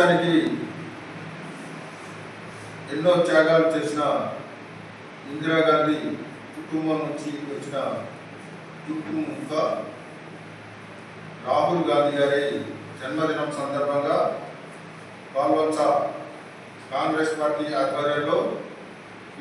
దేశానికి ఎన్నో త్యాగాలు చేసిన ఇందిరాగాంధీ కుటుంబం నుంచి వచ్చిన కుటుంబ రాహుల్ గాంధీ గారి జన్మదినం సందర్భంగా పాల్వంచ కాంగ్రెస్ పార్టీ ఆధ్వర్యంలో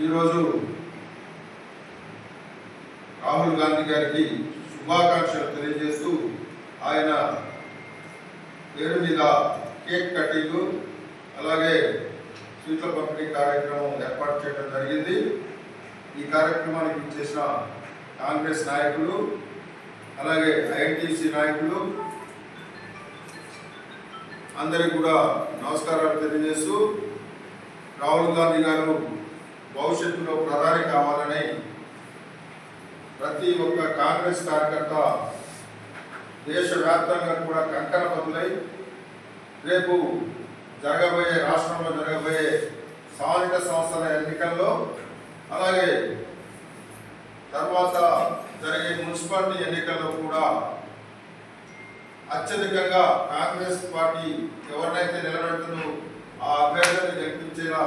ఈరోజు రాహుల్ గాంధీ గారికి శుభాకాంక్షలు తెలియజేస్తూ ఆయన పేరు మీద కేక్ కటింగ్ అలాగే స్వీట్ల పంపిణీ కార్యక్రమం ఏర్పాటు చేయడం జరిగింది. ఈ కార్యక్రమానికి ఇచ్చేసిన కాంగ్రెస్ నాయకులు అలాగే ఐఎన్టీసీ నాయకులు అందరికి కూడా నమస్కారాలు తెలియజేస్తూ రాహుల్ గాంధీ గారు భవిష్యత్తులో ప్రధాని కావాలని ప్రతి ఒక్క కాంగ్రెస్ కార్యకర్త దేశవ్యాప్తంగా కూడా కంకణ బదులై రేపు జరగబోయే రాష్ట్రంలో జరగబోయే స్థానిక సంస్థల ఎన్నికల్లో అలాగే తర్వాత జరిగే మున్సిపాలిటీ ఎన్నికల్లో కూడా అత్యధికంగా కాంగ్రెస్ పార్టీ ఎవరినైతే నిలబెడుతుందో ఆ అభ్యర్థిని గెలిపించేలా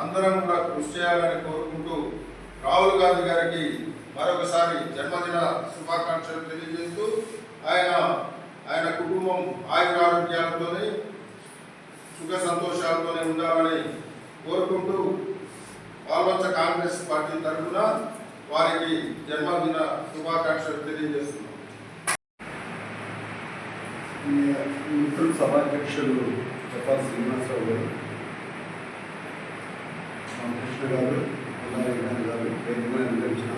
అందరం కూడా కృషి చేయాలని కోరుకుంటూ రాహుల్ గాంధీ గారికి మరొకసారి జన్మదిన శుభాకాంక్షలు తెలియజేస్తూ ఆయన ఆయన కుటుంబం ఆయుర ఆరోగ్యాలతోనే సుఖ సంతోషాలతోనే ఉండాలని కోరుకుంటూ పాల్వంచ కాంగ్రెస్ పార్టీ తరఫున వారికి జన్మదిన శుభాకాంక్షలు తెలియజేస్తున్నాం. మిత్రులు సభాధ్యక్షులు చెప్పాలి శ్రీనివాసరావు గారు రామకృష్ణ గారు గారు నిర్వహించిన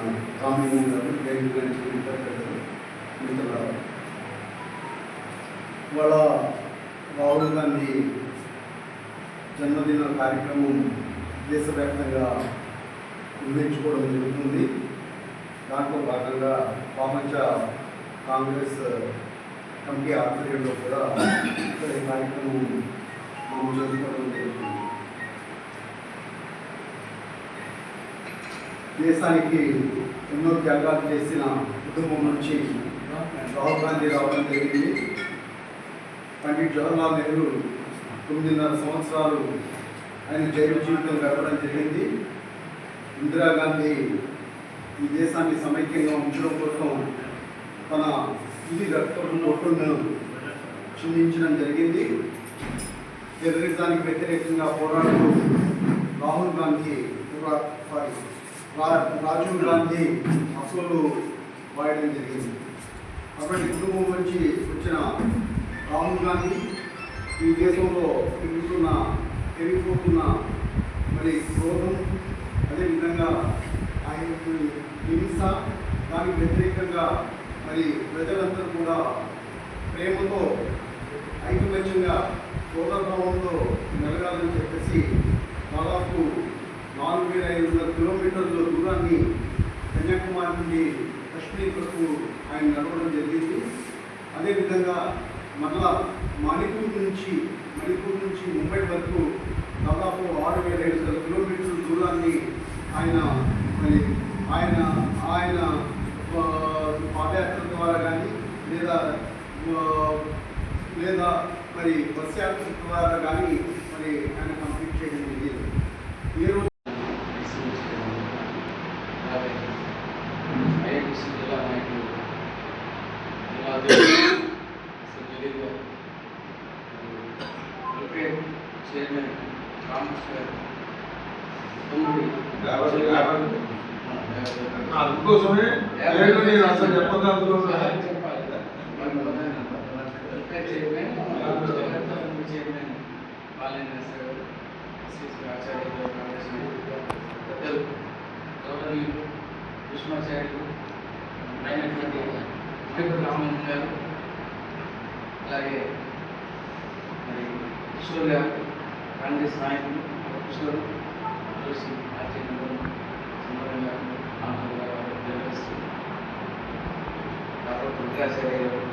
గారు నిర్వహించిన మిత్రుల ఇవాళ రాహుల్ గాంధీ జన్మదిన కార్యక్రమం దేశవ్యాప్తంగా నిర్వహించుకోవడం జరుగుతుంది. దాంట్లో భాగంగా పామంచ కాంగ్రెస్ కమిటీ ఆధ్వర్యంలో కూడా ఇక్కడ ఈ కార్యక్రమం మనం జరుపుకోవడం జరుగుతుంది. దేశానికి ఎన్నో త్యాగాలు చేసిన కుటుంబం నుంచి రాహుల్ గాంధీ రావడం జరిగింది. పండిట్ జవహర్లాల్ నెహ్రూ తొమ్మిదిన్నర సంవత్సరాలు ఆయన జైలు జీవితం గడపడం జరిగింది. ఇందిరాగాంధీ ఈ దేశాన్ని సమైక్యంగా ఉంచడం కోసం తన ఇది రక్తం పొట్టును చిందించడం జరిగింది. టెర్రరిజానికి వ్యతిరేకంగా పోరాడుతూ రాహుల్ గాంధీ రా- సారీ రాజీవ్ గాంధీ హక్కులు వాడడం జరిగింది. అటువంటి కుటుంబం నుంచి వచ్చిన రాహుల్ గాంధీ ఈ దేశంలో పెరుగుతున్న పెరిగిపోతున్న మరి క్రోధం అదేవిధంగా ఆయన హింస దానికి వ్యతిరేకంగా మరి ప్రజలందరూ కూడా ప్రేమతో ఐకమత్యంగా సోదరభావంతో మెలగాలని చెప్పేసి దాదాపు నాలుగు వేల ఐదు వందల కిలోమీటర్ల దూరాన్ని కన్యాకుమారి నుండి కశ్మీర్ వరకు ఆయన నడవడం జరిగింది. అదేవిధంగా మరలా మణిపూర్ నుంచి మణిపూర్ నుంచి ముంబై వరకు దాదాపు ఆరు వేల ఐదు వందల కిలోమీటర్ల దూరాన్ని ఆయన మరి ఆయన ఆయన పాదయాత్ర ద్వారా కానీ లేదా లేదా మరి బస్ యాత్ర ద్వారా కానీ మరి ఆయన కంప్లీట్ చేయడం జరిగింది ఈ రోజు చైర్మన్ రామకృష్ణ గారు అందుకోసమే పేర్లు నేను అసలు చెప్పదు అందుకోసమే చెప్పాలి చైర్మన్ చైర్మన్ బాలేంద్ర గారు శ్రీ ఆచార్య కాంగ్రెస్ పెద్దలు గౌరవనీయులు కృష్ణాచార్యులు అయినటువంటి వెంకట రామన్ గారు అలాగే మరి కిషోర్ గారు కాంగ్రెస్ నాయకులు కిషోర్ తులసి ఆచార్య గారు సుందరం గారు ఆనంద్ గారు జర్నలిస్ట్ డాక్టర్ దుర్గాచార్య గారు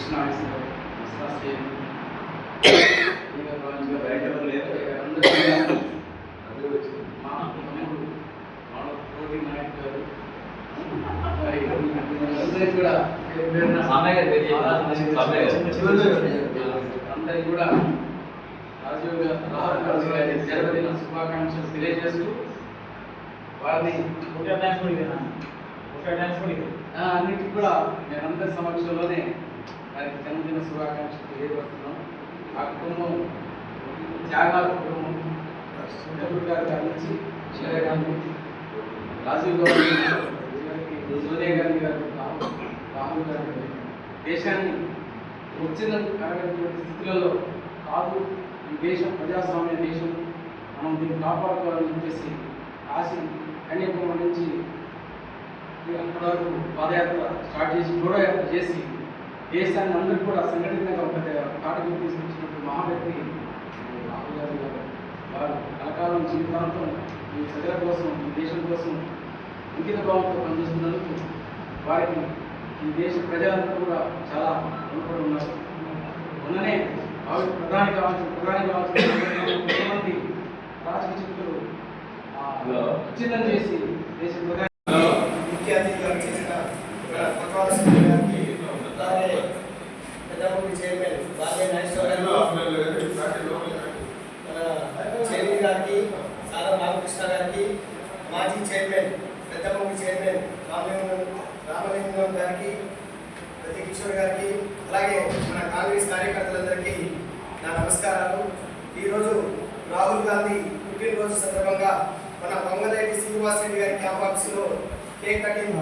కృష్ణ బయట లేరు అందరూ వచ్చింది మా కోటి నాయక్ గారు కూడా కూడా రాజీవ్ గారు గారి జన్మదిన శుభాకాంక్షలు తెలియజేస్తూ వారిని కూడా అన్నిటికీ కూడా సమక్షంలోనే వారికి జన్మదిన శుభాకాంక్షలు తెలియజేస్తున్నాం ఆ కుటుంబం త్యాగాల కుటుంబం నెహ్రూ గారి గారి నుంచి ఇందిరా గాంధీ రాజీవ్ గాంధీ సోనియా గాంధీ గారు రాహుల్ గాంధీ దేశాన్ని వచ్చిన కారణటువంటి స్థితులలో కాదు ఈ దేశం ప్రజాస్వామ్య దేశం. మనం దీన్ని కాపాడుకోవాలని చెప్పేసి ఆశ కన్యాకుమారి నుంచి అక్కడ వరకు పాదయాత్ర స్టార్ట్ చేసి జోడో యాత్ర చేసి దేశాన్ని అందరూ కూడా సంఘటితంగా ఒక కాటకి తీసుకొచ్చినటువంటి మహావ్యక్తి రాహుల్ గాంధీ గారు. వారు కలకాలం జీవితాంతం ఈ ప్రజల కోసం ఈ దేశం కోసం అంకిత భావంతో పనిచేస్తున్నందుకు వారికి ఈ దేశ ప్రజలందరూ కూడా చాలా రుణపడి ఉన్నారు. మొన్ననే భావి ప్రధాని కావాల్సిన ప్రధాని కావాల్సిన ముఖ్యమంత్రి రాజకీయ శక్తులు విచ్ఛిన్నం చేసి దేశ ప్రధాని ముఖ్య అతిథిగా చేసిన మన పట్వాల శ్రీ గారికి అలాగే పెద్దపల్లి చైర్మన్ గారికి సారా రామకృష్ణ గారికి మాజీ చైర్మన్ పెద్దపల్లి చైర్మన్ రామలింగం రామలింగం గారికి ప్రతి కిషోర్ గారికి అలాగే మన కాంగ్రెస్ కార్యకర్తలందరికీ నా నమస్కారాలు. ఈరోజు రాహుల్ గాంధీ పుట్టినరోజు సందర్భంగా మన పొంగలేటి శ్రీనివాస్ రెడ్డి గారి క్యాంప్ ఆఫీసులో కేక్ కటింగ్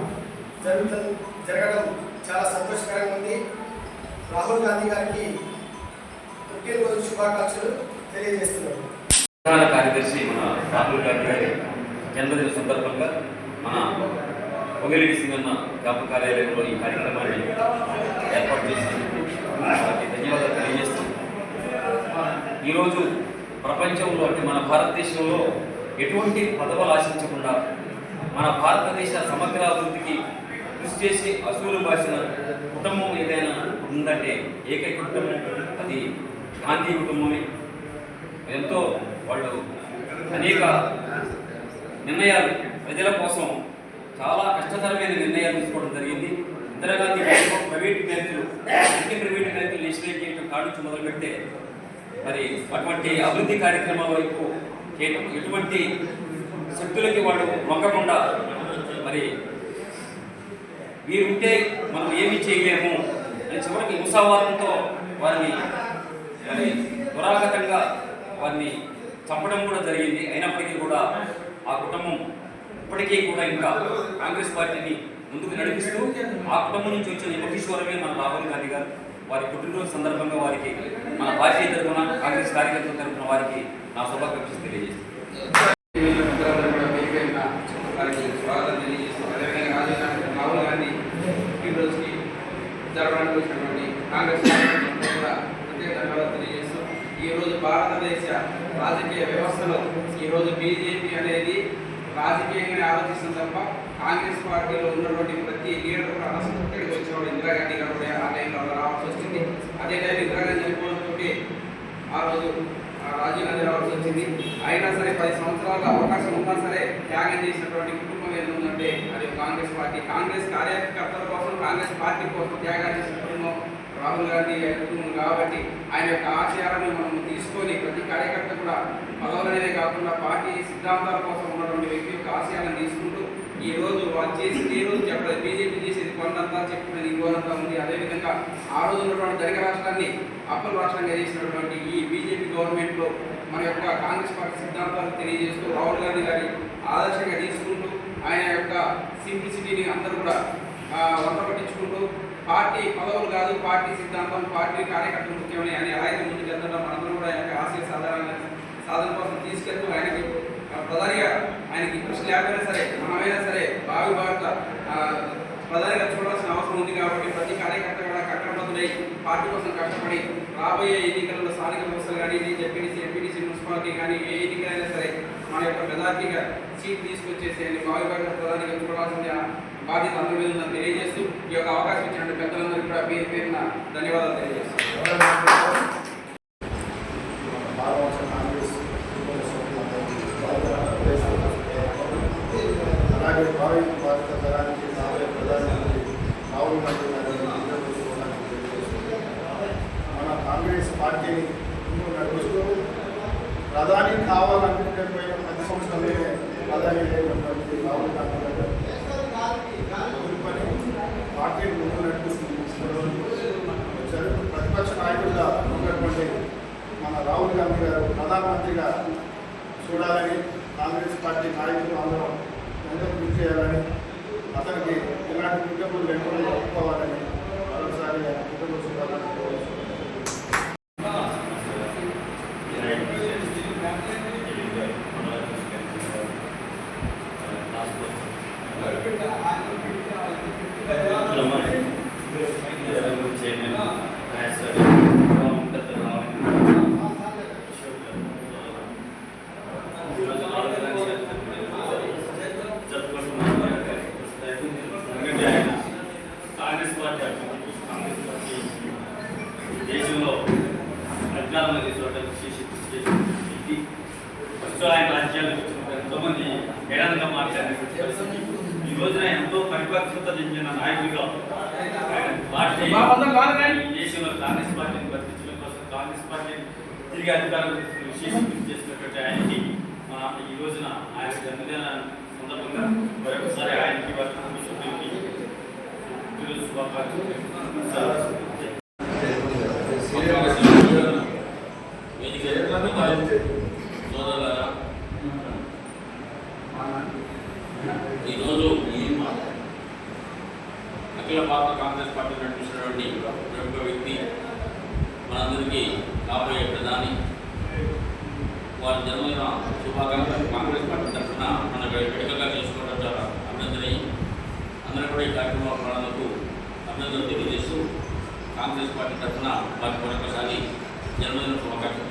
జరుగుతుంది జరగడం చాలా సంతోషకరంగా ఉంది. రాహుల్ గాంధీ గారికి పుట్టినరోజు శుభాకాంక్షలు తెలియజేస్తున్నాను. ప్రధాన కార్యదర్శి మన రాహుల్ గాంధీ గారి జన్మదిన సందర్భంగా మన పొగిరెడ్డి సింగన్న గ్రామ కార్యాలయంలో ఈ కార్యక్రమాన్ని ఏర్పాటు చేసినందుకు ధన్యవాదాలు తెలియజేస్తూ ఈరోజు ప్రపంచంలో అంటే మన భారతదేశంలో ఎటువంటి పదవులు ఆశించకుండా మన భారతదేశ సమగ్ర అభివృద్ధికి కృషి చేసి అసూలు బాసిన కుటుంబం ఏదైనా ఉందంటే ఏకైక కుటుంబం అది గాంధీ కుటుంబమే. ఎంతో వాళ్ళు అనేక నిర్ణయాలు ప్రజల కోసం చాలా కష్టతరమైన నిర్ణయాలు తీసుకోవడం జరిగింది. ఇందిరాగాంధీ ప్రభుత్వం ప్రైవేట్ బ్యాంకులు అన్ని ప్రైవేట్ బ్యాంకులు నేషనలైజ్ చేయడం కాడ మొదలు పెడితే మరి అటువంటి అభివృద్ధి కార్యక్రమాల వైపు చేయటం ఎటువంటి శక్తులకి వాళ్ళు మొక్కకుండా మరి వీరుంటే మనం ఏమీ చేయలేము అని చివరికి ముసావారంతో వారిని కానీ దురాగతంగా వారిని చంపడం కూడా జరిగింది. అయినప్పటికీ కూడా ఆ కుటుంబం ఇప్పటికీ కూడా ఇంకా కాంగ్రెస్ పార్టీని ముందుకు నడిపిస్తూ ఆ కుటుంబం నుంచి వచ్చిన యువకిషోరమే మన రాహుల్ గాంధీ గారు. వారి పుట్టినరోజు సందర్భంగా వారికి మన పార్టీ తరఫున కాంగ్రెస్ కార్యకర్తల తరఫున వారికి నా శుభాకాంక్షలు తెలియజేస్తాను వారికి గాంధీ జరగడానికి వచ్చినటువంటి కాంగ్రెస్ కూడా ప్రత్యేక ధన్యవాదాలు తెలియజేస్తూ ఈ రోజు భారతదేశ రాజకీయ వ్యవస్థలో ఈ రోజు బీజేపీ అనేది రాజకీయంగానే ఆలోచిస్తుంది తప్ప కాంగ్రెస్ పార్టీలో ఉన్నటువంటి ప్రతి లీడర్ కూడా అసంతృప్తికి వచ్చినప్పుడు ఇందిరాగాంధీ గారు కూడా ఆ టైంలో రావాల్సి వచ్చింది. అదే టైం ఇందిరాగాంధీ చనిపోవడంతో ఆ రోజు ఆ రాజీవ్ గాంధీ రావాల్సి వచ్చింది. అయినా సరే పది సంవత్సరాల అవకాశం ఉన్నా సరే త్యాగం చేసినటువంటి కుటుంబం ఏదో ఉందంటే అది కాంగ్రెస్ పార్టీ. కాంగ్రెస్ కార్యకర్తల కోసం కాంగ్రెస్ పార్టీ కోసం త్యాగాలు చేసినటువంటి రాహుల్ గాంధీ గారి కాబట్టి ఆయన యొక్క ఆశయాలను మనం తీసుకొని ప్రతి కార్యకర్త కూడా పదవులనేదే కాకుండా పార్టీ సిద్ధాంతాల కోసం ఉన్నటువంటి వ్యక్తి యొక్క ఆశయాలను తీసుకుంటూ ఈ రోజు వాళ్ళు చేసింది ఏ రోజు చెప్పలేదు బీజేపీ చేసేది కొండంతా చెప్పుకునేది ఇంకోనంతా ఉంది. అదేవిధంగా ఆ రోజు ఉన్నటువంటి ధనిక రాష్ట్రాన్ని అప్పల రాష్ట్రంగా చేసినటువంటి ఈ బీజేపీ గవర్నమెంట్లో మన యొక్క కాంగ్రెస్ పార్టీ సిద్ధాంతాలు తెలియజేస్తూ రాహుల్ గాంధీ గారి ఆదర్శంగా తీసుకుంటూ ఆయన యొక్క సింప్లిసిటీని అందరూ కూడా వంట పట్టించుకుంటూ పార్టీ పదవులు కాదు పార్టీ సిద్ధాంతం పార్టీ కార్యకర్తలు ముఖ్యమని ఆయన ఎలా అయితే ముందుకు వెళ్తాడో మనందరం కూడా ఆయన ఆశయ సాధారణ సాధన కోసం తీసుకెళ్తూ ఆయనకి ప్రధానిగా ఆయనకి కృషి లేకపోయినా సరే మనమైనా సరే భావి భారత ప్రధానిగా చూడాల్సిన అవసరం ఉంది కాబట్టి ప్రతి కార్యకర్త కూడా కట్టబద్దులై పార్టీ కోసం కష్టపడి రాబోయే ఎన్నికల్లో స్థానిక వ్యవస్థలు కానీ జెడ్పీటీసీ ఎంపీటీసీ మున్సిపాలిటీ కానీ ఏ ఎన్నికలైనా సరే మన యొక్క మెజార్టీగా సీట్ తీసుకొచ్చేసి అని భారత ప్రధానిగా చూడాల్సిందే బాధ్యత అందరి మీద ఉందని తెలియజేస్తూ ఈ యొక్క అవకాశం ఇచ్చినటువంటి పెద్దలందరికీ కూడా పేరు పేరున ధన్యవాదాలు తెలియజేస్తాను అలాగే భావి భారత తరానికి రాబోయే ప్రధానమంత్రి రాహుల్ గాంధీ గారిని నిర్ణయించుకోవడానికి తెలియజేస్తున్నాను. మన కాంగ్రెస్ పార్టీని ముందు నడుపుతూ ప్రధాని కావాలనుకుంటే పోయిన పది సంవత్సరాలే ప్రధాని అయినటువంటి రాహుల్ గాంధీ గారు వదులుకొని పార్టీని ముందు నడిపిస్తుంది వచ్చారు ప్రతిపక్ష నాయకుడిగా ఉన్నటువంటి మన రాహుల్ గాంధీ గారు ప్రధానమంత్రిగా చూడాలని కాంగ్రెస్ పార్టీ నాయకులు అందరూ ఎంతో కృషి చేయాలని అతనికి ఎలాంటి కుటుంబం లేకుండా ఒప్పుకోవాలని మరోసారి ఆయన కుటుంబ చూడాలని తెలియజేస్తున్నాను. కాంగ్రెస్ పార్టీ అభివృద్ధి, కాంగ్రెస్ పార్టీ దేశంలో అధికారంలో తీసుకోవడానికి చేసి చేసి వ్యక్తి. ఫస్ట్ ఆయన రాజ్యాలు ఎంతోమంది హేళనగా మాట్లాడిన పరిస్థితి. ఈ రోజున ఎంతో పరిపక్వత చెందిన నాయకుడిగా ఆయన పార్టీ ఈ దేశంలో కాంగ్రెస్ పార్టీని వర్తించడం కోసం కాంగ్రెస్ పార్టీని తిరిగి అధికారంలో తీసుకుని విశేష కృషి చేసినటువంటి ఆయనకి మన ఈ రోజున ఆయన జన్మదిన సందర్భంగా మరొకసారి ఆయనకి వారి కుటుంబ సభ్యులకి ఈరోజు శుభాకాంక్షలు వేదిక సోదరులారా ఈరోజు ఈ అఖిల భారత కాంగ్రెస్ పార్టీ నడిపిస్తున్నటువంటి ప్రముఖ వ్యక్తి మనందరికీ కాబోయే ప్రధాని వారి జన్మదిన శుభాకాంక్షలు. కాంగ్రెస్ పార్టీ తరఫున మన వేడుకగా చేసుకోవడం చాలా అభినందనీయం అందరూ కూడా ఈ కార్యక్రమంలో ప్రాణాలకు అభినందనలు తెలియజేస్తూ కాంగ్రెస్ పార్టీ తరఫున వారికి మరొకసారి జన్మదిన శుభాకాంక్షలు